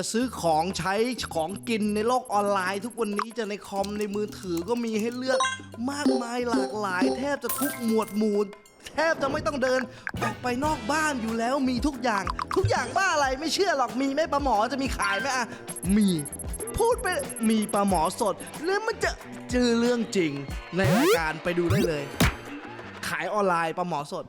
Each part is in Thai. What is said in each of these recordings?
จะซื้อของใช้ของกินในโลกออนไลน์ทุกวันนี้จะในคอมในมือถือก็มีให้เลือกมากมายหลากหลาย แทบจะทุกหมวดหมู่แทบจะไม่ต้องเดินออกไปนอกบ้านอยู่แล้วมีทุกอย่าง ทุกอย่างบ้าอะไรไม่เชื่อหรอกมีไหมปลาหมอจะมีขายไหมอะมี พูดไปมีปลาหมอสดหรือมันจะเจอเรื่องจริง ในรายการไปดูได้เลย ขายออนไลน์ปลาหมอสด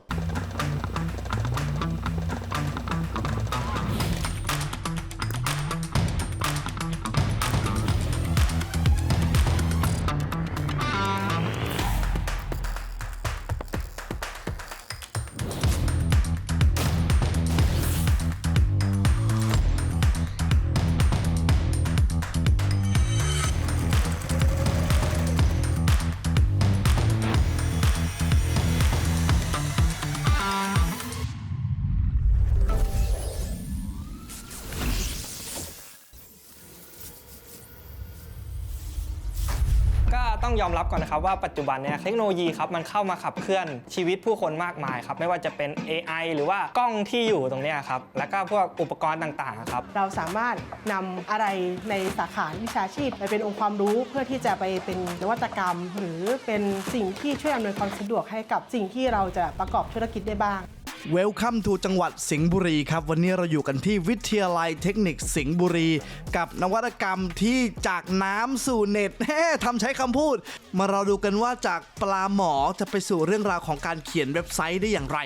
ยอมรับก่อนนะครับว่าปัจจุบันเนี่ยเทคโนโลยีครับมันเข้ามาขับเคลื่อนชีวิตผู้คนมากมายครับไม่ว่าจะเป็น AI หรือว่ากล้องที่อยู่ตรงนี้ครับแล้วก็พวกอุปกรณ์ต่างๆครับเราสามารถนำอะไรในสาขาวิชาชีพไปเป็นองค์ความรู้เพื่อที่จะไปเป็นนวัตกรรม หรือเป็นสิ่งที่ช่วยอำนวยความสะดวกให้กับสิ่งที่เราจะประกอบธุรกิจได้บ้าง เวลคัมทูจังหวัดสิงห์บุรีครับ วันนี้เราอยู่กันที่วิทยาลัยเทคนิคสิงห์บุรี กับนวัตกรรมที่จากน้ำสู่เน็ตแฮ่ทำใช้คำพูด มาเราดูกันว่าจากปลาหมอจะไปสู่เรื่องราวของการเขียนเว็บไซต์ได้อย่างไร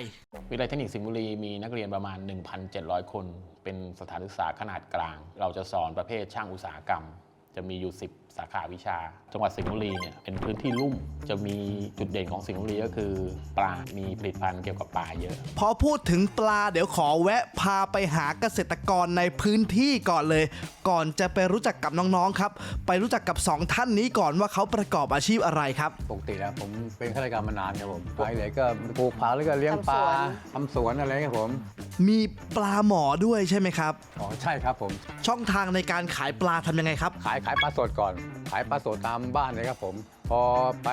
วิทยาลัยเทคนิคสิงห์บุรีมีนักเรียนประมาณ 1,700 คน เป็นสถานศึกษาขนาดกลาง เราจะสอนประเภทช่างอุตสาหกรรม จะมีอยู่ 10 สาขาวิชา จังหวัดสิงห์บุรีเนี่ยเป็นพื้นที่ลุ่ม จะมีจุดเด่นของสิงห์บุรีก็คือ ปลา มีผลิตภัณฑ์เกี่ยวกับปลาเยอะ พอพูดถึงปลาเดี๋ยวขอแวะพาไปหาเกษตรกรในพื้นที่ก่อนเลย ก่อนจะไปรู้จักกับน้องๆครับ ไปรู้จักกับสองท่านนี้ก่อนว่าเขาประกอบอาชีพอะไรครับ ปกติแล้วผมเป็นข้าราชการมานานครับผมไปไหนก็ปลูกผักแล้วก็เลี้ยงปลาทำสวนอะไรครับผมมีปลาหมอด้วยใช่ไหมครับอ๋อใช่ครับผม ช่องทางในการขายปลาทำยังไงครับ ขายขายปลาสดก่อน Mm-hmm. ขายปลาสดตามบ้านเลยครับผม พอไป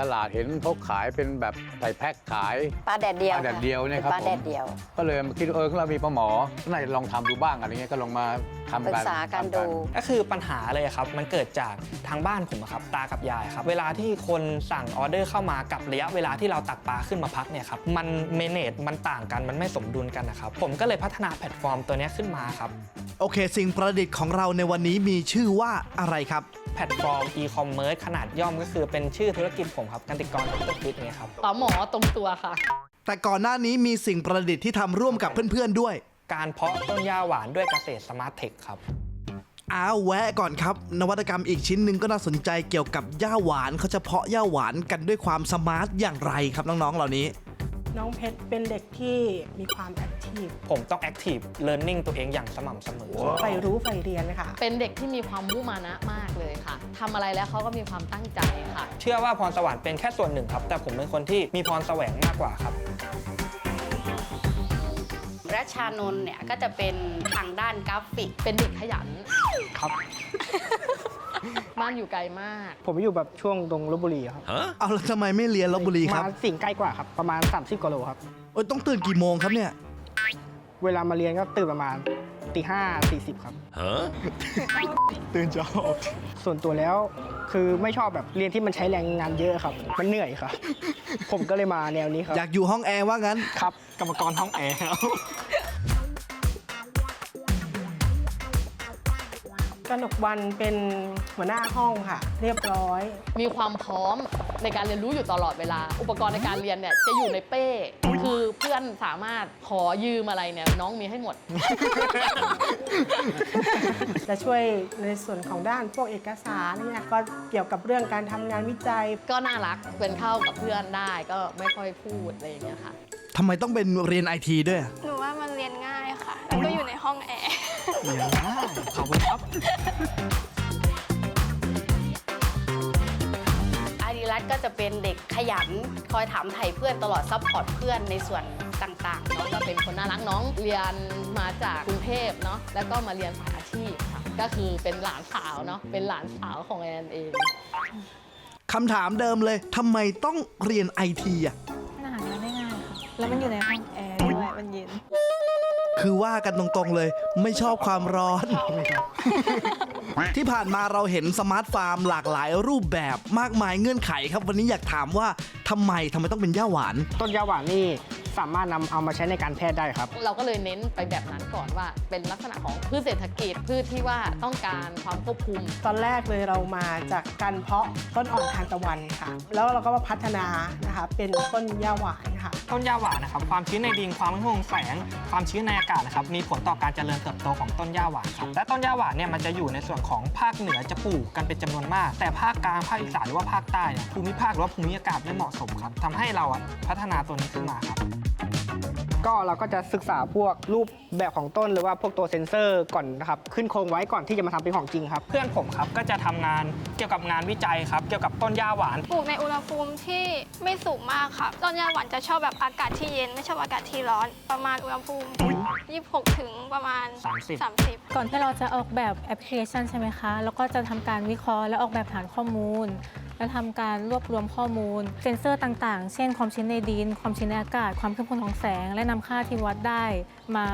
ตลาดเห็นเขาขายเป็นแบบใส่แพ็คขาย ปลาแดดเดียวปลาแดดเดียวเนี่ยครับปลาผมแดดเดียว ก็เลยมาคิดว่าเออเรามีปลาหมอก็น่าจะลองทำดูบ้างอะไรเงี้ยก็ลองมาทำปรึกันกษากันทำดู ก็คือปัญหาเลยครับมันเกิดจากทางบ้านผมอะครับตากับยายครับ เวลาที่คนสั่งออเดอร์เข้ามากับระยะเวลาที่เราตักปลาขึ้นมาพักเนี่ยครับมันเมเนจมันต่างกันมันไม่สมดุลกันนะครับผมก็เลยพัฒนาแพลตฟอร์มตัวเนี้ยขึ้นมาครับโอเค สิ่งประดิษฐ์ของเราในวันนี้มีชื่อว่าอะไรครับแพลตฟอร์มอีคอมเมิร์ซขนาดย่อมก็คือเป็นชื่อธุรกิจผมครับกันติกรทุกฟิตเนี่ยครับปลาหมอตรงตัวค่ะ แต่ก่อนหน้านี้มีสิ่งประดิษฐ์ที่ทำร่วมกับเพื่อนๆด้วย การเพาะต้นหญ้าหวานด้วยเกษตรสมาร์ทเทคครับอ้าวแวะก่อนครับ นวัตกรรมอีกชิ้นหนึ่งก็น่าสนใจเกี่ยวกับหญ้าหวานเขาจะเพาะหญ้าหวานกันด้วยความสมาร์ทอย่างไรครับน้องๆเหล่านี้ น้องเพชรเป็นเด็กที่มีความแอคทีฟผมต้อง Active Learning ตัวเองอย่างสม่ำเสมอ ใฝ่รู้ใฝ่เรียนค่ะ เป็นเด็กที่มีความมุมานะมากเลยค่ะ ทำอะไรแล้วเขาก็มีความตั้งใจค่ะ เชื่อว่าพรสวรรค์เป็นแค่ส่วนหนึ่งครับ แต่ผมเป็นคนที่มีพรแสวงมากกว่าครับ รัชชานนท์เนี่ยก็จะเป็นทางด้านกราฟิก เป็นเด็กขยัน ครับ บ้านอยู่ไกลมาก ผมอยู่แบบช่วงตรงลบบุรีครับเอาแล้วทำไมไม่เรียนลบบุรีครับมาสิ่งใกล้กว่าครับ ประมาณ 30กิโลครับโอ้ยต้องตื่นกี่โมงครับเนี่ย เวลามาเรียนก็ตื่นประมาณตีห้าสี่สิบครับตื่นจะออกส่วนตัวแล้วคือไม่ชอบแบบเรียนที่มันใช้แรงงานเยอะครับ มันเหนื่อยครับ ผมก็เลยมาแนวนี้ครับ อยากอยู่ห้องแอร์ว่างั้น ครับ กรรมกรห้องแอร์ กนกวันเป็นหัวหน้าห้องค่ะ เรียบร้อย มีความพร้อมในการเรียนรู้อยู่ตลอดเวลา อุปกรณ์ในการเรียนเนี่ยจะอยู่ในเป้ คือเพื่อนสามารถขอยืมอะไรเนี่ยน้องมีให้หมด จะช่วยในส่วนของด้านพวกเอกสารเนี่ยก็เกี่ยวกับเรื่องการทำงานวิจัย ก็น่ารักเป็นเข้ากับเพื่อนได้ก็ไม่ค่อยพูดอะไรอย่างเงี้ยค่ะ ทำไมต้องเป็นเรียนไอทีด้วย หนูว่ามันเรียนง่ายค่ะแล้วก็อยู่ ในห้องแอร์ขอบคุณครับ อาริรัตน์ก็จะเป็นเด็กขยัน คอยถามไถ่เพื่อนตลอดซัพพอร์ตเพื่อนในส่วนต่างๆน้องก็เป็นคนน่ารักน้องเรียนมาจากกรุงเทพเนาะแล้วก็มาเรียนสายอาชีพค่ะก็คือเป็นหลานสาวเนาะเป็นหลานสาวของแอนเอง คำถามเดิมเลยทำไมต้องเรียนไอทีอะอาหารมันไม่ง่ายค่ะ แล้วมันอยู่ในห้องแอร์ด้วย มันเย็น คือว่ากันตรงๆเลย ไม่ชอบความร้อน ที่ผ่านมาเราเห็นสมาร์ทฟาร์มหลากหลายรูปแบบมากมายเงื่อนไขครับ วันนี้อยากถามว่าทำไมทำไมต้องเป็นย่าหวาน ต้นยาหวานนี่ สามารถนำเอามาใช้ในการแพทย์ได้ครับ เราก็เลยเน้นไปแบบนั้นก่อนว่า เป็นลักษณะของพืชเศรษฐกิจพืชที่ว่าต้องการความควบคุม ตอนแรกเลยเรามาจากการเพาะต้นอ่อนทานตะวันค่ะ แล้วเราก็มาพัฒนานะคะเป็นต้นย่าหวานค่ะ ต้นหญ้าหวานนะครับความชื้นในดินความมั่นคงของแสง ความชื้นในอากาศนะครับมีผลต่อการเจริญเติบโตของต้นหญ้าหวานครับและต้นหญ้าหวานเนี่ยมันจะอยู่ในส่วนของภาคเหนือจะปลูกกันเป็นจำนวนมาก แต่ภาคกลางภาคอีสานหรือว่าภาคใต้เนี่ยภูมิภาคหรือว่าภูมิอากาศไม่เหมาะสมครับทำให้เราอะพัฒนาตัวนี้ขึ้นมาครับก็เราก็จะศึกษาพวกรูปแบบของต้นหรือว่าพวกตัวเซ็นเซอร์ก่อนนะครับขึ้นโครงไว้ก่อนที่จะมาทำเป็นของจริงครับ เพื่อนผมครับก็จะทำงานเกี่ยวกับงานวิจัยครับ เกี่ยวกับต้นหญ้าหวาน ปลูกในอุณหภูมิที่ไม่สูงมากค่ะต้นยาหวานจะชอบแบบอากาศที่เย็นไม่ชอบอากาศที่ร้อน ประมาณอุณหภูมิ 26 ถึงประมาณ 30 30 ก่อนที่เราจะออกแบบแอปพลิเคชันใช่ไหมคะ แล้วก็จะทำการวิเคราะห์และออกแบบฐานข้อมูล และทำการรวบรวมข้อมูล เซนเซอร์ต่างๆ เช่นความชื้นในดิน ความชื้นในอากาศ ความเข้มข้นของแสง และนำค่าที่วัดได้มา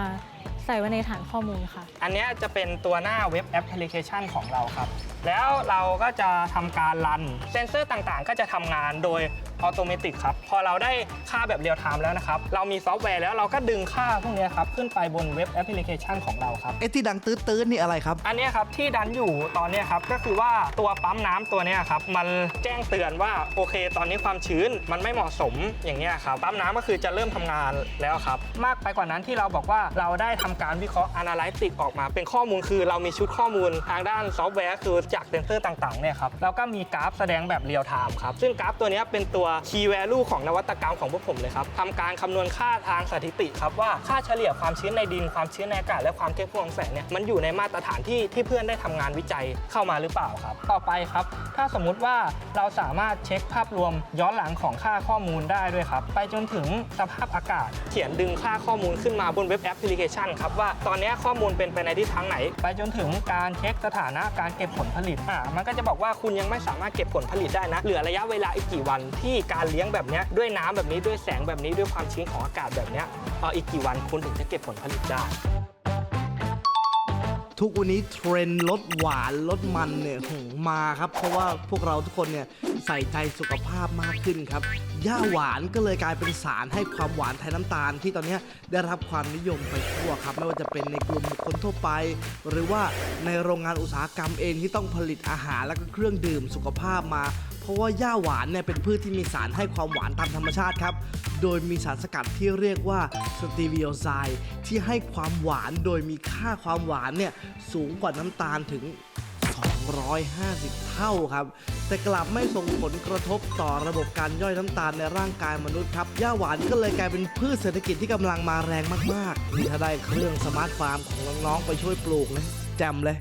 ใส่ไว้ในฐานข้อมูลค่ะ อันเนี้ยจะเป็นตัวหน้าเว็บแอปพลิเคชันของเราครับ แล้วเราก็จะทำการรันเซนเซอร์ต่างๆ ก็จะทำงานโดยออโตเมติกครับ พอเราได้ค่าแบบเรียลไทม์แล้วนะครับ เรามีซอฟต์แวร์แล้วเราก็ดึงค่าพวกเนี้ยครับ ขึ้นไปบนเว็บแอปพลิเคชันของเราครับเอ๊ะที่ดังตื้อๆนี่อะไรครับ อันเนี้ยครับที่ดันอยู่ตอนเนี้ยครับก็คือว่าตัวปั๊มน้ำตัวเนี้ยครับมันแจ้งเตือนว่าโอเค ตอนนี้ความชื้นมันไม่เหมาะสมอย่างเงี้ยครับปั๊มน้ำก็คือจะเริ่มทำงานแล้วครับ มากไปกว่านั้นที่เราบอกว่าเราได้ทำการวิเคราะห์ Analytics ออกมาเป็นข้อมูลคือเรามีชุดข้อมูลทางด้านซอฟต์แวร์คือจากเซนเซอร์ต่างๆเนี่ยครับแล้วก็มีกราฟแสดงแบบเรียลไทม์ครับ ซึ่งกราฟตัวนี้เป็นตัว Key Value ของนวัตกรรมของพวกผมเลยครับทำการคำนวณค่าทางสถิติครับว่าค่าเฉลี่ยความชื้นในดินความชื้นในอากาศและความเข้มข้นของแสงเนี่ยมันอยู่ในมาตรฐานที่ที่เพื่อนได้ทำงานวิจัยเข้ามาหรือเปล่าครับ ต่อไปครับ ถ้าสมมุติว่าเราสามารถเช็คภาพรวมย้อนหลังของค่าข้อมูลได้ด้วยครับไปจนถึงสภาพอากาศ เขียนดึงค่าข้อมูลขึ้นมาบนเว็บแอปพลิเคชันครับว่าตอนนี้ข้อมูลเป็นไปในทิศทางไหน ไปจนถึงการเช็คสถานะการเก็บผลผลิตอ่ามันก็จะบอกว่าคุณยังไม่สามารถเก็บผลผลิตได้นะ เหลือระยะเวลาอีกกี่วันที่การเลี้ยงแบบนี้ด้วยน้ำแบบนี้ด้วยแสงแบบนี้ด้วยความชื้นของอากาศแบบนี้อ่ออีกกี่วันคุณถึงจะเก็บผลผลิตได้ ทุกวันนี้เทรนด์ลดหวานลดมันเนี่ยหงมาครับ เพราะว่าพวกเราทุกคนเนี่ยใส่ใจสุขภาพมากขึ้นครับย่าหวานก็เลยกลายเป็นสารให้ความหวานแทนน้ำตาล ที่ตอนนี้ได้รับความนิยมไปทั่วครับไม่ว่าจะเป็นในกลุ่มบุคคลทั่วไป หรือว่าในโรงงานอุตสาหกรรมเองที่ต้องผลิตอาหารและก็เครื่องดื่มสุขภาพมา เพราะว่าย่าหวานเนี่ยเป็นพืชที่มีสารให้ความหวานตามธรรมชาติครับ โดยมีสารสกัดที่เรียกว่าสตีวิโอไซด์ที่ให้ความหวานโดยมีค่าความหวานเนี่ยสูงกว่าน้ำตาลถึง 250 เท่าครับ แต่กลับไม่ส่งผลกระทบต่อระบบการย่อยน้ำตาลในร่างกายมนุษย์ครับย่าหวานก็เลยกลายเป็นพืชเศรษฐกิจที่กำลังมาแรงมากๆนี่ถ้าได้เครื่องสมาร์ทฟาร์มของน้องๆไปช่วยปลูกนะแจ่มเลย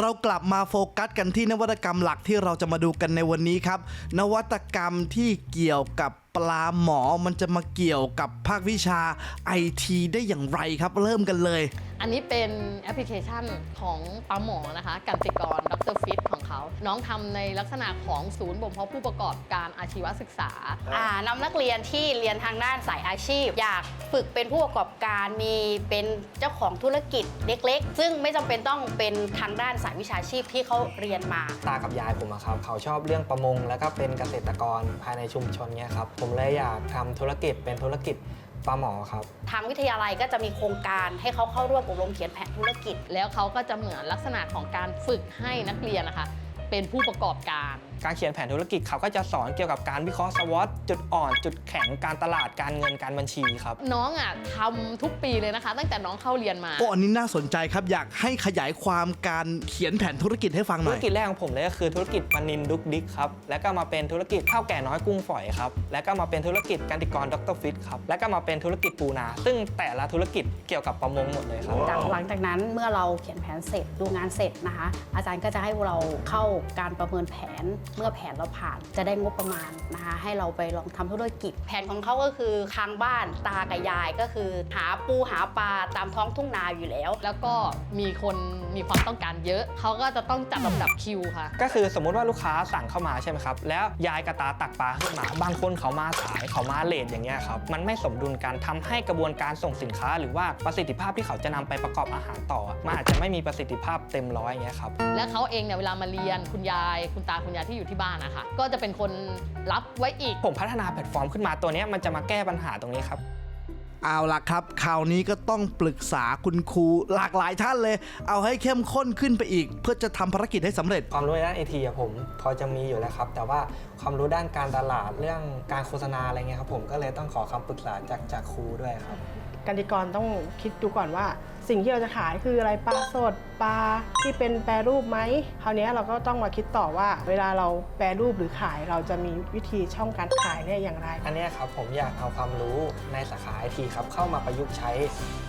เรากลับมาโฟกัสกันที่นวัตกรรมหลักที่เราจะมาดูกันในวันนี้ครับ นวัตกรรมที่เกี่ยวกับ ปลาหมอมันจะมาเกี่ยวกับภาควิชาไอทีได้อย่างไรครับ เริ่มกันเลย อันนี้เป็นแอปพลิเคชันของปาหมอนะคะกันติกรดรฟิตของเขา น้องทำในลักษณะของศูนย์บ่มเพาะผู้ประกอบการอาชีวศึกษา อ่านำนักเรียนที่เรียนทางด้านสายอาชีพ อยากฝึกเป็นผู้ประกอบการมีเป็นเจ้าของธุรกิจเล็กๆ ซึ่งไม่จำเป็นต้องเป็นทางด้านสายวิชาชีพที่เขาเรียนมา ตากับยายผมอะครับ เขาชอบเรื่องประมง แล้วก็เป็นเกษตรกรภายในชุมชนเนี่ยครับ ผมเลยอยากทำธุรกิจเป็นธุรกิจ ปลาหมอครับ ทางวิทยาลัยก็จะมีโครงการให้เขาเข้าร่วมอบรมเขียนแผนธุรกิจ แล้วเขาก็จะเหมือนลักษณะของการฝึกให้นักเรียนนะคะ เป็นผู้ประกอบการ การเขียนแผนธุรกิจเขาก็จะสอนเกี่ยวกับการวิเคราะห์สวอตจุดอ่อน จุดแข็งการตลาดการเงินการบัญชีครับ น้องอะทำทุกปีเลยนะคะ ตั้งแต่น้องเข้าเรียนมาโอ้อันนี้น่าสนใจครับอยากให้ขยายความการเขียนแผนธุรกิจให้ฟังหธุน่รอยกิจแรกของผมเลยก็คือธุรกิจปานินดุกดิกครับ แล้วก็มาเป็นธุรกิจข้าวแก่น้อยกุ้งฝอยครับ แล้วก็มาเป็นธุรกิจการติกรดรฟิตครับ แล้วก็มาเป็นธุรกิจปูนา ซึ่งแต่ละธุรกิจเกี่ยวกับประมงหมดเลยครับ จากหลังจากนั้นเมื่อเราเขียนแผนเสร็จดูงานเสร็จนะคะ อาจารย์ก็จะให้เราเข้าการประเมินแผนเมื่อแผนเราผ่านจะได้งบประมาณนะคะให้เราไปลองทำธุรกิจ แผนของเขาก็คือทางบ้านตากับยายก็คือหาปูหาปลาตามท้องทุ่งนาอยู่แล้ว แล้วก็มีคนมีความต้องการเยอะ เขาก็จะต้องจัดลำดับคิวค่ะ ก็คือสมมุติว่าลูกค้าสั่งเข้ามาใช่ไหมครับ แล้วยายกับตาตักปลาขึ้นมา บางคนเขามาสายเขามาเลทอย่างเงี้ยครับ มันไม่สมดุลกันทำให้กระบวนการส่งสินค้า หรือว่าประสิทธิภาพที่เขาจะนำไปประกอบอาหารต่อ มันอาจจะไม่มีประสิทธิภาพเต็มร้อยอย่างเงี้ยครับ และเขาเองเนี่ยเวลามาเรียนคุณยาย คุณตาคุณยายที่อยู่ที่บ้านนะคะ ก็จะเป็นคนรับไว้อีก ผมพัฒนาแพลตฟอร์มขึ้นมาตัวเนี้ยมันจะมาแก้ปัญหาตรงนี้ครับ เอาล่ะครับคราวนี้ก็ต้องปรึกษาคุณครูหลากหลายท่านเลย เอาให้เข้มข้นขึ้นไปอีก เพื่อจะทำภารกิจให้สำเร็จ ความรู้ในด้านไอทีอะผมพอจะมีอยู่แล้วครับ แต่ว่าความรู้ด้านการตลาดเรื่องการโฆษณาอะไรเงี้ยครับผมก็เลยต้องขอคำปรึกษาจากจากครูด้วยครับการติกรต้องคิดดูก่อนว่า สิ่งที่เราจะขายคืออะไรปลาสดปลาที่เป็นแปรรูปไหมคราวนี้เราก็ต้องมาคิดต่อว่า เวลาเราแปรรูปหรือขายเราจะมีวิธีช่องการขายเนี่ยอย่างไร อันนี้ครับผมอยากเอาความรู้ในสาขาไอทีครับเข้ามาประยุกต์ใช้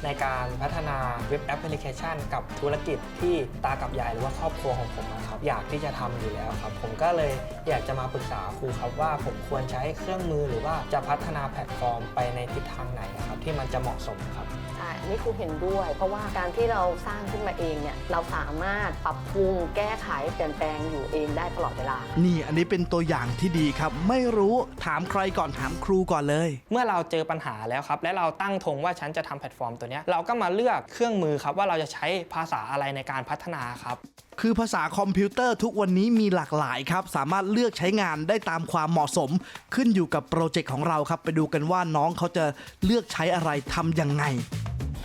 ในการพัฒนาเว็บแอปพลิเคชัน กับธุรกิจที่ตากับยายหรือว่าครอบครัวของผมนะครับอยากที่จะทำอยู่แล้วครับ ผมก็เลยอยากจะมาปรึกษาครูครับว่าผมควรใช้เครื่องมือหรือว่าจะพัฒนาแพลตฟอร์มไปในทิศทางไหนครับที่มันจะเหมาะสมครับ นนี่ครูเห็นด้วย เพราะว่าการที่เราสร้างขึ้นมาเองเนี่ยเราสามารถปรับปรุงแก้ไขเปลี่ยนแปลงอยู่เองได้ตลอดเวลา นี่อันนี้เป็นตัวอย่างที่ดีครับ ไม่รู้ถามใครก่อนถามครูก่อนเลย เมื่อเราเจอปัญหาแล้วครับ และเราตั้งธงว่าฉันจะทำแพลตฟอร์มตัวเนี้ยเราก็มาเลือกเครื่องมือครับว่าเราจะใช้ภาษาอะไรในการพัฒนาครับ คือภาษาคอมพิวเตอร์ทุกวันนี้มีหลากหลายครับ สามารถเลือกใช้งานได้ตามความเหมาะสม ขึ้นอยู่กับโปรเจกต์ของเราครับ ไปดูกันว่าน้องเขาจะเลือกใช้อะไรทำยังไง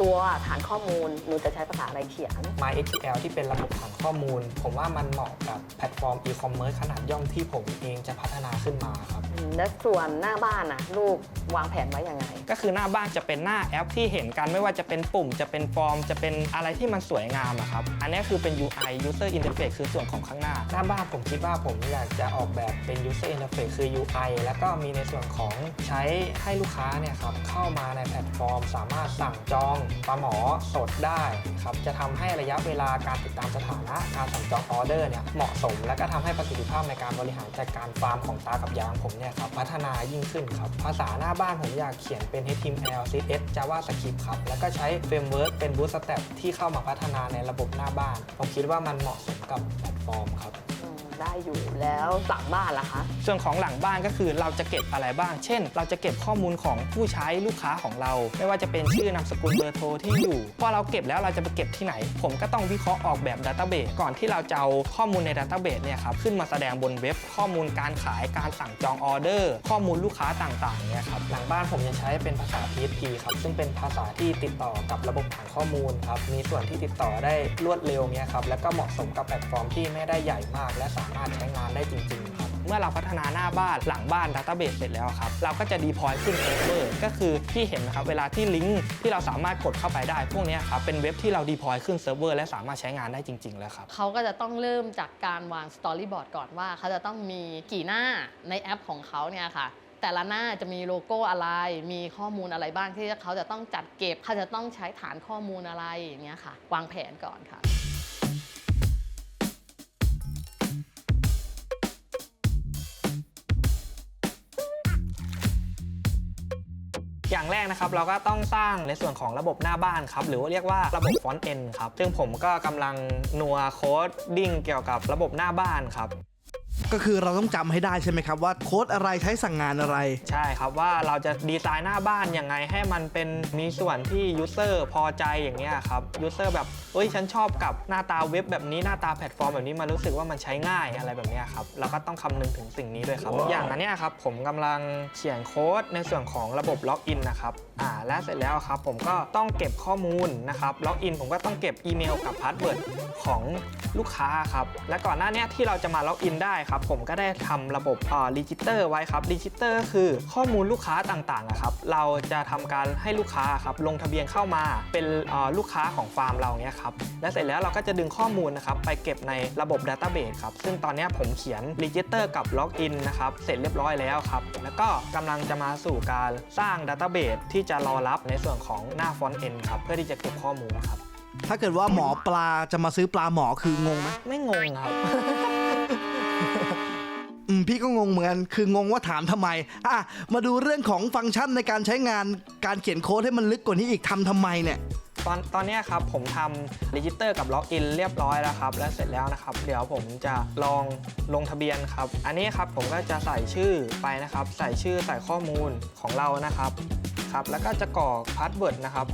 ตัวฐานข้อมูลหนูจะใช้ภาษาอะไรเขียน MySQL ที่เป็นระบบฐานข้อมูล ผมว่ามันเหมาะกับแพลตฟอร์ม e-commerce ขนาดย่อมที่ผมเองจะพัฒนาขึ้นมาครับ และส่วนหน้าบ้านนะลูกวางแผนไว้ยังไง ก็คือหน้าบ้านจะเป็นหน้าแอปที่เห็นกันไม่ว่าจะเป็นปุ่มจะเป็นฟอร์ม จะเป็นอะไรที่มันสวยงามอะครับ อันนี้คือเป็น UI user interface คือส่วนของข้างหน้า หน้าบ้านผมคิดว่าผมอยากจะออกแบบเป็น user interface คือ UI แล้วก็มีในส่วนของใช้ให้ลูกค้าเนี่ยครับเข้ามาในแพลตฟอร์ม สามารถสั่งจองปลาหมอสดได้ครับจะทำให้ระยะเวลาการติดตามสถานะการสั่งจองออเดอร์เนี่ยเหมาะสม และก็ทำให้ประสิทธิภาพในการบริหารจัดการฟาร์มของตากับยางผมเนี่ยครับพัฒนายิ่งขึ้นครับภาษาหน้าบ้านผมอยากเขียนเป็น HTML CSS JavaScript ครับแล้วก็ใช้เฟรมเวิร์กเป็น Bootstrap ที่เข้ามาพัฒนาในระบบหน้าบ้าน ผมคิดว่ามันเหมาะสมกับแพลตฟอร์มครับ ได้อยู่แล้วหลังบ้านล่ะคะส่วนของหลังบ้านก็คือเราจะเก็บอะไรบ้าง เช่น เราจะเก็บข้อมูลของผู้ใช้ลูกค้าของเรา ไม่ว่าจะเป็นชื่อนามสกุลเบอร์โทรที่อยู่พอเราเก็บแล้วเราจะไปเก็บที่ไหน ผมก็ต้องวิเคราะห์ออกแบบดัตต้าเบสก่อนที่เราจะเอาข้อมูลในดัตต้าเบสเนี่ยครับขึ้นมาแสดงบนเว็บข้อมูลการขายการสั่งจองออเดอร์ ข้อมูลลูกค้าต่างๆเนี่ยครับหลังบ้านผมจะใช้เป็นภาษา PHP ครับซึ่งเป็นภาษาที่ติดต่อกับระบบฐานข้อมูลครับมีส่วนที่ติดต่อได้รวดเร็วเนี่ยครับแล้วก็เหมาะสมกับแพลตฟอร์มที่ไม่ได้ใหญ่มากและสาามารถใช้งานได้จริง ๆ ครับ เมื่อเราพัฒนาหน้าบ้านหลังบ้านดัตต้าเบสเสร็จแล้วครับ เราก็จะดีพอยขึ้นเซิร์ฟเวอร์ก็คือที่เห็นนะครับ เวลาที่ลิงก์ที่เราสามารถกดเข้าไปได้ พวกนี้ครับ เป็นเว็บที่เราดีพอยขึ้นเซิร์ฟเวอร์และสามารถใช้งานได้จริง ๆ แล้วครับ เขาก็จะต้องเริ่มจากการวางสตอรี่บอร์ดก่อนว่า เขาจะต้องมีกี่หน้าในแอปของเขาเนี่ยค่ะแต่ละหน้าจะมีโลโก้อะไร มีข้อมูลอะไรบ้างที่เขาจะต้องจัดเก็บ เขาจะต้องใช้ฐานข้อมูลอะไรอย่างเงี้ยค่ะ วางแผนก่อนค่ะ อย่างแรกนะครับเราก็ต้องสร้างในส่วนของระบบหน้าบ้านครับหรือว่าเรียกว่าระบบฟอนต์เอ็นครับซึ่งผมก็กำลังนัวโค้ดดิ้งเกี่ยวกับระบบหน้าบ้านครับ ก็คือเราต้องจำให้ได้ใช่ไหมครับว่าโค้ดอะไรใช้สั่งงานอะไร ใช่ครับว่าเราจะดีไซน์หน้าบ้านยังไงให้มันเป็นมีส่วนที่ยูเซอร์พอใจอย่างเงี้ยครับยูเซอร์แบบเอ้ยฉันชอบกับหน้าตาเว็บแบบนี้หน้าตาแพลตฟอร์มแบบนี้มันรู้สึกว่ามันใช้ง่ายอะไรแบบเนี้ยครับเราก็ต้องคำนึงถึงสิ่งนี้ด้วยครับ อย่างอันเนี้ยครับผมกำลังเขียนโค้ดในส่วนของระบบล็อกอินนะครับ อ่าและเสร็จแล้วครับผมก็ต้องเก็บข้อมูลนะครับล็อกอินผมก็ต้องเก็บอีเมลกับพาสเวิร์ดของลูกค้าครับและก่อนหน้านี้ที่เราจะมาล็อกอินได้ครับผมก็ได้ทำระบบอ่ารีจิสเตอร์ไว้ครับรีจิสเตอร์คือข้อมูลลูกค้าต่างๆอะครับเราจะทำการให้ลูกค้าครับลงทะเบียนเข้ามาเป็นอ่าลูกค้าของฟาร์มเราเนี้ยครับและเสร็จแล้วเราก็จะดึงข้อมูลนะครับไปเก็บในระบบ Database ครับซึ่งตอนนี้ผมเขียนรีจิสเตอร์กับล็อกอินนะครับเสร็จเรียบร้อยแล้วครับแล้วก็กำลังจะมาสู่การสร้าง Database ที่จะรอรับในส่วนของหน้าฟอนต์เอนครับเพื่อที่จะเก็บข้อมูลครับ ถ้าเกิดว่าหมอปลาจะมาซื้อปลาหมอคืองงไหมไม่งงครับ อืมพี่ก็งงเหมือนกันคืองงว่าถามทำไมอะมาดูเรื่องของฟังก์ชันในการใช้งานการเขียนโค้ดให้มันลึกกว่านี้อีกทำทำไมเนี่ย ตอนตอนเนี้ยครับผมทำรีจิสเตอร์กับล็อกอินเรียบร้อยแล้วครับ และเสร็จแล้วนะครับ เดี๋ยวผมจะลองลงทะเบียนครับ อันนี้ครับผมก็จะใส่ชื่อไปนะครับ ใส่ชื่อใส่ข้อมูลของเรานะครับ ครับ แล้วก็จะกรอกพาสเวิร์ดนะครับ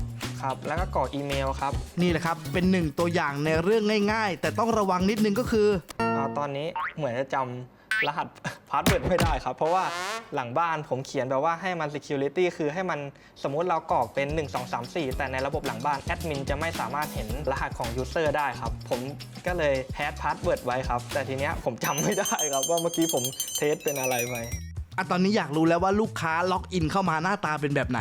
ครับ แล้วก็กรอกอีเมลครับนี่แหละครับ เป็นหนึ่งตัวอย่างในเรื่องง่าย ๆ แต่ต้องระวังนิดนึงก็คือ อาตอนนี้เหมือนจะจำรหัส พาสเวิร์ดไม่ได้ครับ เพราะว่าหลังบ้านผมเขียนแบบว่าให้มัน security คือให้มันสมมุติเรากรอกเป็น 1 2 3 4 แต่ในระบบหลังบ้านแอดมินจะไม่สามารถเห็นรหัสของ user ได้ครับ ผมก็เลยแฮชพาสเวิร์ดไว้ครับ แต่ทีเนี้ยผมจำไม่ได้ครับว่าเมื่อกี้ผมเทสเป็นอะไรไป อะตอนนี้อยากรู้แล้วว่าลูกค้าล็อกอินเข้ามาหน้าตาเป็นแบบไหน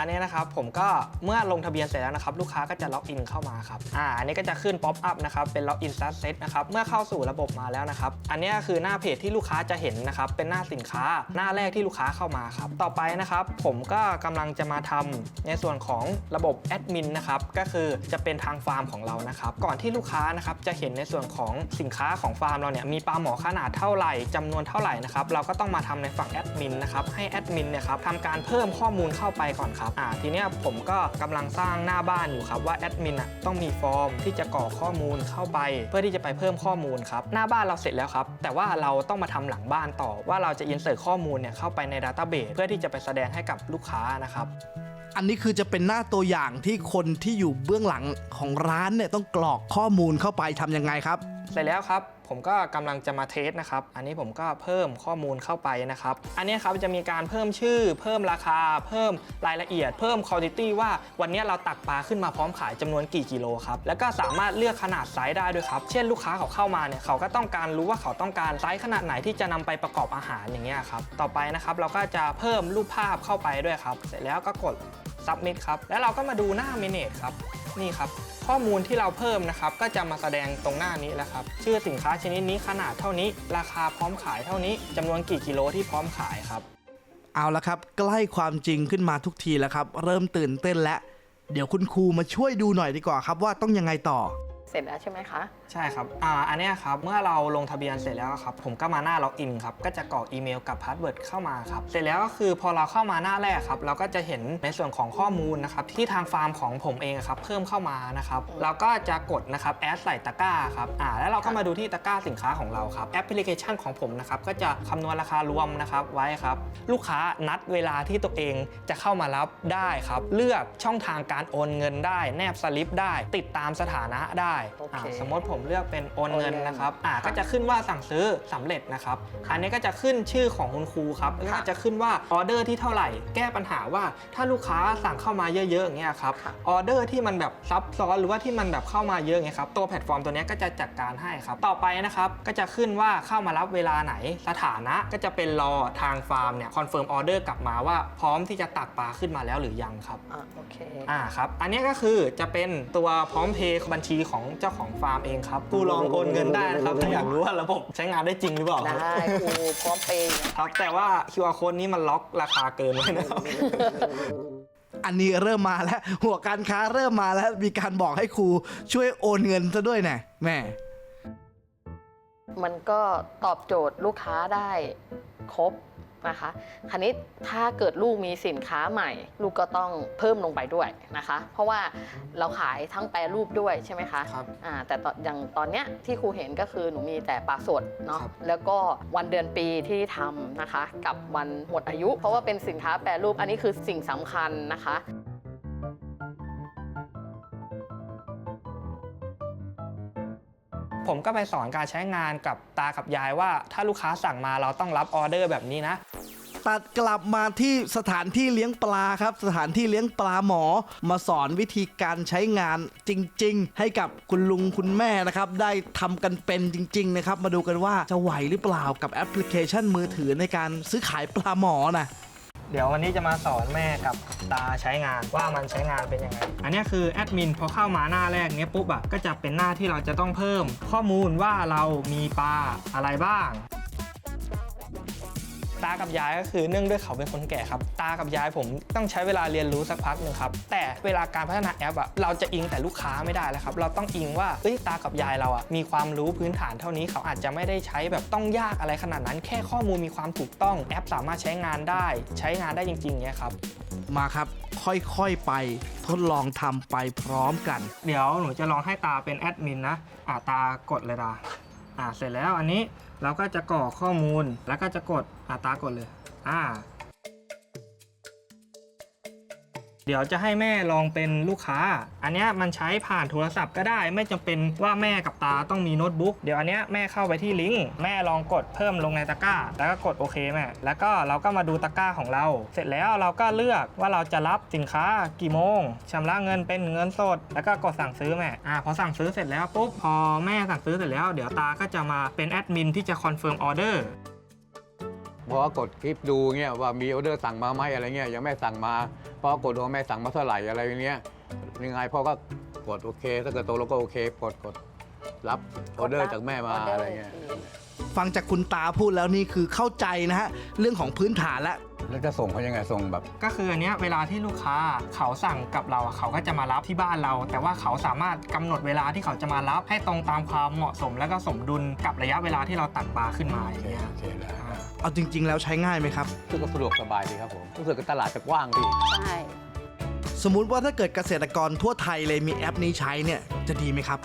อันนี้นะครับผมก็เมื่อลงทะเบียนเสร็จแล้วนะครับลูกค้าก็จะล็อกอินเข้ามาครับอ่าอันนี้ก็จะขึ้นป๊อปอัพนะครับเป็นล็อกอินซัสเซตนะครับเมื่อเข้าสู่ระบบมาแล้วนะครับอันนี้คือหน้าเพจที่ลูกค้าจะเห็นนะครับเป็นหน้าสินค้าหน้าแรกที่ลูกค้าเข้ามาครับต่อไปนะครับผมก็กำลังจะมาทำในส่วนของระบบแอดมินนะครับก็คือจะเป็นทางฟาร์มของเรานะครับก่อนที่ลูกค้านะครับจะเห็นในส่วนของสินค้าของฟาร์มเราเนี่ยมีปลาหมอขนาดเท่าไหร่จำนวนเท่าไหร่นะครับเราก็ต้องมาทำในฝั่งแอดมินนะครับให้แอดมินเนี่ยครับทำการเพิ่มข้อมูลเข้าไปก่อนครับอ่าทีเนี้ยผมก็กำลังสร้างหน้าบ้านอยู่ครับว่าแอดมินอะต้องมีฟอร์มที่จะกรอกข้อมูลเข้าไป เพื่อที่จะไปเพิ่มข้อมูลครับหน้าบ้านเราเสร็จแล้วครับแต่ว่าเราต้องมาทำหลังบ้านต่อว่าเราจะอินเสิร์ตข้อมูลเนี่ยเข้าไปในดัตต้าเบสเพื่อที่จะไปแสดงให้กับลูกค้านะครับอันนี้คือจะเป็นหน้าตัวอย่างที่คนที่อยู่เบื้องหลังของร้านเนี่ยต้องกรอกข้อมูลเข้าไปทำยังไงครับ เสร็จแล้วครับ ผมก็กำลังจะมาเทสนะครับ อันนี้ผมก็เพิ่มข้อมูลเข้าไปนะครับ อันนี้ครับจะมีการเพิ่มชื่อ เพิ่มราคา เพิ่มรายละเอียด เพิ่มคุณ i t y ว่าวันนี้เราตักปลาขึ้นมาพร้อมขายจำนวนกี่กิโลครับ แล้วก็สามารถเลือกขนาดไซส์ได้ด้วยครับ เช่นลูกค้าเขาเข้ามาเนี่ยเขาก็ต้องการรู้ว่าเขาต้องการไซส์ขนาดไหนที่จะนำไปประกอบอาหารอย่างเงี้ยครับ ต่อไปนะครับเราก็จะเพิ่มรูปภาพเข้าไปด้วยครับ เสร็จแล้วก็กด submit ครับ แล้วเราก็มาดูหน้า manage ครับ นี่ครับข้อมูลที่เราเพิ่มนะครับ ก็จะมาแสดงตรงหน้านี้แล้วครับ ชื่อสินค้าชนิดนี้ขนาดเท่านี้ ราคาพร้อมขายเท่านี้จำนวนกี่กิโลที่พร้อมขายครับ เอาละครับ ใกล้ความจริงขึ้นมาทุกทีแล้วครับ เริ่มตื่นเต้นแล้วเดี๋ยวคุณครูมาช่วยดูหน่อยดีกว่าครับว่าต้องยังไงต่อ เสร็จแล้วใช่ไหมคะ ใช่ครับ อ่า อันเนี้ยครับ เมื่อเราลงทะเบียนเสร็จแล้วครับ ผมก็มาหน้าล็อกอินครับ ก็จะกรอกอีเมลกับพาสเวิร์ดเข้ามาครับ เสร็จแล้วก็คือพอเราเข้ามาหน้าแรกครับ เราก็จะเห็นในส่วนของข้อมูลนะครับ ที่ทางฟาร์มของผมเองครับ เพิ่มเข้ามานะครับ เราก็จะกดนะครับ แอดใส่ตะกร้าครับ อ่า แล้วเราก็มาดูที่ตะกร้าสินค้าของเราครับ แอปพลิเคชันของผมนะครับ ก็จะคำนวณราคารวมนะครับ ไว้ครับ ลูกค้านัดเวลาที่ตัวเองจะเข้ามารับได้ครับ เลือกช่องทางการโอนเงินได้ แนบสลิปได้ ติดตามสถานะได้โอเค อ่าสมมติผมเลือกเป็นโอนเงินโอนเงินนะครับอ่าก็จะขึ้นว่าสั่งซื้อสำเร็จนะครับ อันนี้ก็จะขึ้นชื่อของคุณครูครับแล้วก็จะขึ้นว่าออเดอร์ที่เท่าไหร่ แก้ปัญหาว่าถ้าลูกค้าสั่งเข้ามาเยอะๆอย่างเงี้ยครับค่ะ ออเดอร์ที่มันแบบซับซ้อนหรือว่าที่มันแบบเข้ามาเยอะไงครับตัวแพลตฟอร์มตัวเนี้ยก็จะจัดการให้ครับต่อไปนะครับก็จะขึ้นว่าเข้ามารับเวลาไหนสถานะก็จะเป็นรอทางฟาร์มเนี่ยคอนเฟิร์มออเดอร์กลับมาว่าพร้อมที่จะตักปลาขึ้นมาแล้วหรือยังครับ อะโอเค อ่าครับ อันนี้ก็คือจะเป็นตัวพร้อมเพย์บัญชีของเจ้าของฟาร์มเองครับ กูลองโอนเงินได้นะครับ ถ้าอยากรู้ว่าระบบใช้งานได้จริงหรือเปล่าครับได้ครูพร้อมเปย์ครับแต่ว่า QR code นี้มันล็อกราคาเกินไว้นะครับอันนี้เริ่มมาแล้ว หัวการค้าเริ่มมาแล้ว มีการบอกให้ครูช่วยโอนเงินซะด้วยนะแหม่มันก็ตอบโจทย์ลูกค้าได้ครบ นะคะ คราวนี้ถ้าเกิดลูกมีสินค้าใหม่ ลูกก็ต้องเพิ่มลงไปด้วยนะคะ เพราะว่าเราขายทั้งแปรรูปด้วยใช่ไหมคะครับอ่าแต่ตอนอย่างตอนเนี้ยที่ครูเห็นก็คือหนูมีแต่ปลาสดเนาะครับ แล้วก็วันเดือนปีที่ทำนะคะ กับวันหมดอายุ เพราะว่าเป็นสินค้าแปรรูปอันนี้คือสิ่งสำคัญนะคะ ผมก็ไปสอนการใช้งานกับตากับยายว่า ถ้าลูกค้าสั่งมาเราต้องรับออเดอร์แบบนี้นะ ตัดกลับมาที่สถานที่เลี้ยงปลาครับ สถานที่เลี้ยงปลาหมอ มาสอนวิธีการใช้งานจริง ๆ ให้กับคุณลุงคุณแม่นะครับ ได้ทำกันเป็นจริง ๆ นะครับ มาดูกันว่าจะไหวหรือเปล่ากับแอปพลิเคชันมือถือในการซื้อขายปลาหมอนะ เดี๋ยววันนี้จะมาสอนแม่กับตาใช้งานว่ามันใช้งานเป็นยังไง อันนี้คือแอดมินพอเข้ามาหน้าแรกเนี้ยปุ๊บอะก็จะเป็นหน้าที่เราจะต้องเพิ่ม ข้อมูลว่าเรามีปลาอะไรบ้าง ตากับยายก็คือเนื่องด้วยเขาเป็นคนแก่ครับ ตากับยายผมต้องใช้เวลาเรียนรู้สักพักหนึ่งครับแต่เวลาการพัฒนาแอปอะเราจะอิงแต่ลูกค้าไม่ได้แล้วครับเราต้องอิงว่าเอ้ยตากับยายเราอะมีความรู้พื้นฐานเท่านี้เขาอาจจะไม่ได้ใช้แบบต้องยากอะไรขนาดนั้น แค่ข้อมูลมีความถูกต้องแอปสามารถใช้งานได้ ใช้งานได้จริงๆเนี่ยครับมาครับค่อยๆไปทดลองทำไปพร้อมกัน เดี๋ยวหนูจะลองให้ตาเป็นแอดมินนะอ่าตากดเลยตา อ่าเสร็จแล้วอันนี้เราก็จะกรอกข้อมูลแล้วก็จะกดอ่าตากดเลยอ่า เดี๋ยวจะให้แม่ลองเป็นลูกค้า อันเนี้ยมันใช้ผ่านโทรศัพท์ก็ได้ ไม่จำเป็นว่าแม่กับตาต้องมีโน้ตบุ๊ก เดี๋ยวอันเนี้ยแม่เข้าไปที่ลิงก์ แม่ลองกดเพิ่มลงในตะกร้า แล้วก็กดโอเคแม่ แล้วก็เราก็มาดูตะกร้าของเรา เสร็จแล้วเราก็เลือกว่าเราจะรับสินค้ากี่โมงชำระเงินเป็นเงินสด แล้วก็กดสั่งซื้อแม่ อ่าพอสั่งซื้อเสร็จแล้วปุ๊บ พอแม่สั่งซื้อเสร็จแล้ว เดี๋ยวตาก็จะมาเป็นแอดมินที่จะคอนเฟิร์มออเดอร์ พอกดคลิปดูเงี้ยว่ามีออเดอร์สั่งมาไหมอะไรเงี้ยยังไม่สั่งมาพอกดว่าแม่สั่งมาเท่าไหร่อะไรเงี้ยยังไงพ่อก็กดโอเค ถ้าเกิดตกลงก็โอเคกดกด รับออเดอร์จากแม่มาอะไรเงี้ยฟังจากคุณตาพูดแล้วนี่คือเข้าใจนะฮะ เรื่องของพื้นฐานแล้วแล้วจะส่งเขายังไงส่งแบบ ก็คืออันเนี้ยเวลาที่ลูกค้าเขาสั่งกับเราอะเขาก็จะมารับที่บ้านเรา แต่ว่าเขาสามารถกำหนดเวลาที่เขาจะมารับให้ตรงตามความเหมาะสม และก็สมดุลกับระยะเวลาที่เราตักปลาขึ้นมาอย่างเงี้ยโอเคแล้วอ่า เอาจริง ๆ แล้วใช้ง่ายไหมครับ รู้สึกว่าสะดวกสบายดีครับผมรู้สึกว่าตลาดจะกว้างดี ใช่ สมมุติว่าถ้าเกิดเกษตรกรทั่วไทยเลยมีแอปนี้ใช้เนี่ยจะดีไหมครับ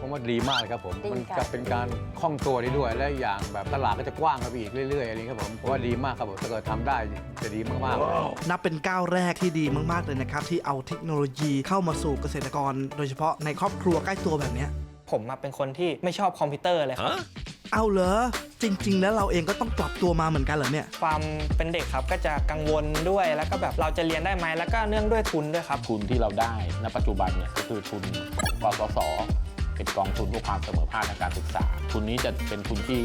ผมว่าดีมากเลยครับผม ดีมันค่ะ จะเป็นการคล่องตัวได้ด้วย และอย่างแบบตลาดก็จะกว้างขึ้นไปอีกเรื่อยๆอะไรเงี้ยครับผมผมว่าดีมากครับผมถ้าเกิดทำได้จะดีมากๆเลย นับเป็นก้าวแรกที่ดีมาก ๆ เลยนะครับ ที่เอาเทคโนโลยีเข้ามาสู่เกษตรกร โดยเฉพาะในครอบครัวใกล้ตัวแบบเนี้ยผมอะเป็นคนที่ไม่ชอบคอมพิวเตอร์เลยครับเอาเหรอจริง ๆ แล้วเราเองก็ต้องปรับตัวมาเหมือนกันเหรอเนี่ย ความเป็นเด็กครับก็จะกังวลด้วยแล้วก็แบบเราจะเรียนได้ไหมแล้วก็เนื่องด้วยทุนด้วยครับ ทุนที่เราได้ณปัจจุบันเนี่ยก็คือทุนกสศ เป็นกองทุนเพื่อความเสมอภาคทางการศึกษา ทุนนี้จะเป็นทุนที่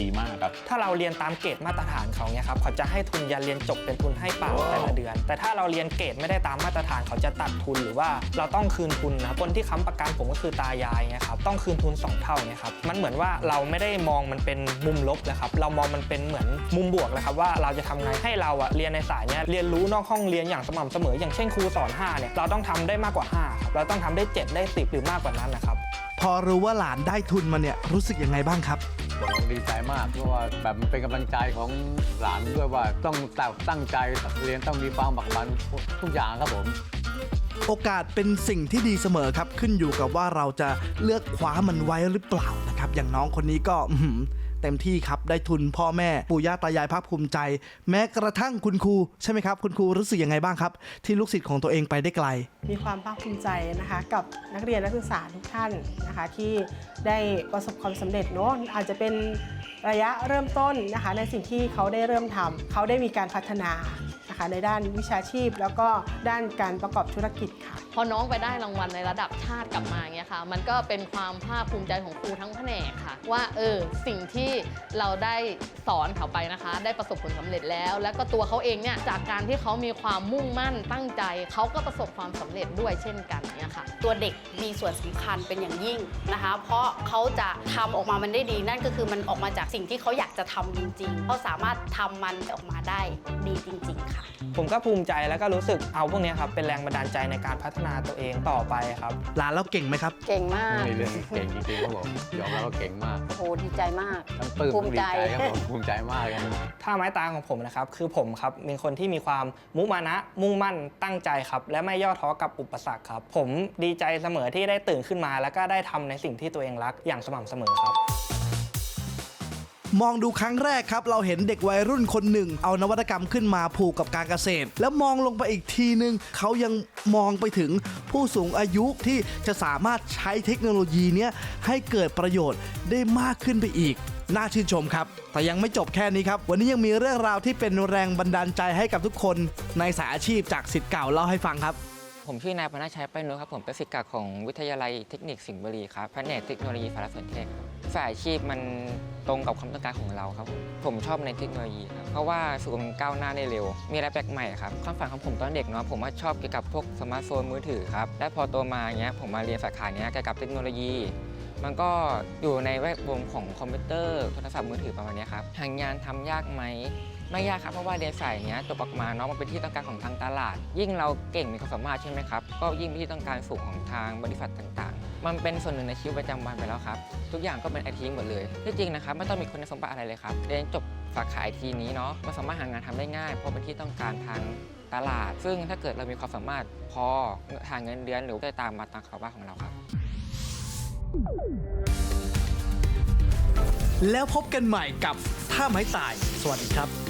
ดีมากครับ ถ้าเราเรียนตามเกรดมาตรฐานเขาเนี่ยครับเขาจะให้ทุนยันเรียนจบเป็นทุนให้เปล่าแต่ละเดือน แต่ถ้าเราเรียนเกรดไม่ได้ตามมาตรฐานเขาจะตัดทุนหรือว่าเราต้องคืนทุนนะคนที่ค้ำประกันผมก็คือตายายเนี่ยครับต้องคืนทุน 2 เท่าเนี่ยครับมันเหมือนว่าเราไม่ได้มองมันเป็นมุมลบนะครับเรามองมันเป็นเหมือนมุมบวกเลยครับว่าเราจะทำไงให้เราอะเรียนในสายเนี้ยเรียนรู้นอกห้องเรียนอย่างสม่ำเสมอ อย่างเช่นครูสอน5เนี่ยเราต้องทำได้มากกว่า5ครับเราต้องทำได้ 7 ได้ 10 หรือมากกว่านั้นนะครับ พอรู้ว่าหลานได้ทุนมาเนี่ยรู้สึกยังไงบ้างครับผมดีใจมากเพราะว่าแบบมันเป็นกำลังใจของหลานด้วยว่าต้องตั้งใจเรียนต้องมีความบักบันทุกอย่างครับผม โอกาสเป็นสิ่งที่ดีเสมอครับขึ้นอยู่กับว่าเราจะเลือกคว้ามันไว้หรือเปล่านะครับ อย่างน้องคนนี้ก็อื้อหือ เต็มที่ครับ ได้ทุนพ่อแม่ปู่ย่าตายายภาคภูมิใจ แม้กระทั่งคุณครูใช่ไหมครับ คุณครูรู้สึกยังไงบ้างครับ ที่ลูกศิษย์ของตัวเองไปได้ไกล มีความภาคภูมิใจนะคะ กับนักเรียนนักศึกษาทุกท่านนะคะ ที่ได้ประสบความสำเร็จเนาะอาจจะเป็นระยะเริ่มต้นนะคะ ในสิ่งที่เขาได้เริ่มทำเขาได้มีการพัฒนา ในด้านวิชาชีพ แล้วก็ด้านการประกอบธุรกิจค่ะ พอน้องไปได้รางวัลในระดับชาติกลับมาเงี้ยค่ะ มันก็เป็นความภาคภูมิใจของครูทั้งแผนกค่ะ ว่าเออสิ่งที่เราได้สอนเขาไปนะคะ ได้ประสบผลสำเร็จแล้ว แล้วก็ตัวเขาเองเนี่ยจากการที่เขามีความมุ่งมั่นตั้งใจเขาก็ประสบความสำเร็จด้วยเช่นกันเนี่ยค่ะ ตัวเด็กมีส่วนสำคัญเป็นอย่างยิ่งนะคะ เพราะเขาจะทำออกมามันได้ดีนั่นก็คือมันออกมาจากสิ่งที่เขาอยากจะทำจริงๆเขาสามารถทำมันออกมาได้ดีจริง ๆ ค่ะผมก็ภูมิใจแล้วก็รู้สึกเอาพวกเนี้ยครับเป็นแรงบันดาลใจในการพัฒนาตัวเองต่อไปครับหลานเราเก่งไหมครับ เก่งมากในเรื่องเก่งจริงๆครับผมยอมรับว่าเก่งมากโอ้โหดีใจมาก ทั้งปลื้มภูทั้งมิดีใจ ใจครับผมภูมิใจมากครับถ้าไม้ตาของผมนะครับ คือผมครับเป็นคนที่มีความมุมานะมุ่งมั่นตั้งใจครับ และไม่ย่อท้อกับอุปสรรคครับ ผมดีใจเสมอที่ได้ตื่นขึ้นมา แล้วก็ได้ทำในสิ่งที่ตัวเองรักอย่างสม่ำเสมอครับ มองดูครั้งแรกครับ เราเห็นเด็กวัยรุ่นคนหนึ่ง เอานวัตกรรมขึ้นมาผูกกับการเกษตร แล้วมองลงไปอีกทีนึงเขายังมองไปถึงผู้สูงอายุที่จะสามารถใช้เทคโนโลยีนี้ให้เกิดประโยชน์ได้มากขึ้นไปอีกน่าชื่นชมครับ แต่ยังไม่จบแค่นี้ครับ วันนี้ยังมีเรื่องราวที่เป็นแรงบันดาลใจให้กับทุกคน ในสายอาชีพจากสิทธิ์เก่าเล่าให้ฟังครับ ผมชื่อนายพนชัยไปนุครับผมเป็นศิษย์เก่าของวิทยาลัยเทคนิคสิงห์บุรีครับแผนกเทคโนโลยีสารสนเทศครับฝ่ายอาชีพมันตรงกับความต้องการของเราครับ ผมชอบในเทคโนโลยีครับเพราะว่าสุขมันก้าวหน้าได้เร็ว มีอะไรแปลกใหม่ครับความฝันของผมตอนเด็กเนาะผมว่าชอบเกี่ยวกับพวกสมาร์ทโฟนมือถือครับและพอโตมาเงี้ยผมมาเรียนสาขาเนี้ยเกี่ยวกับเทคโนโลยี มันก็อยู่ในแวดวงของคอมพิวเตอร์โทรศัพท์มือถือประมาณนี้ครับหางานทำยากไหม ไม่ยากครับเพราะว่าเรียนสายเนี้ยจบออกมาเนาะมันเป็นที่ต้องการของทางตลาด ยิ่งเราเก่งมีความสามารถใช่ไหมครับก็ยิ่งเป็นที่ต้องการสูงของทางบริษัทต่างๆ มันเป็นส่วนหนึ่งในชีวิตประจำวันไปแล้วครับทุกอย่างก็เป็นไอทีหมดเลยที่จริงนะครับไม่ต้องมีคุณสมบัติอะไรเลยครับเรียนจบสาขาไอทีนี้เนาะมันสามารถหางานทำได้ง่าย เพราะเป็นที่ต้องการทางตลาด ซึ่งถ้าเกิดเรามีความสามารถพอหาเงินเดือนหรือได้ตามมาตามข่าวบ้าของเราครับ แล้วพบกันใหม่กับท่าไม้ตาย สวัสดีครับ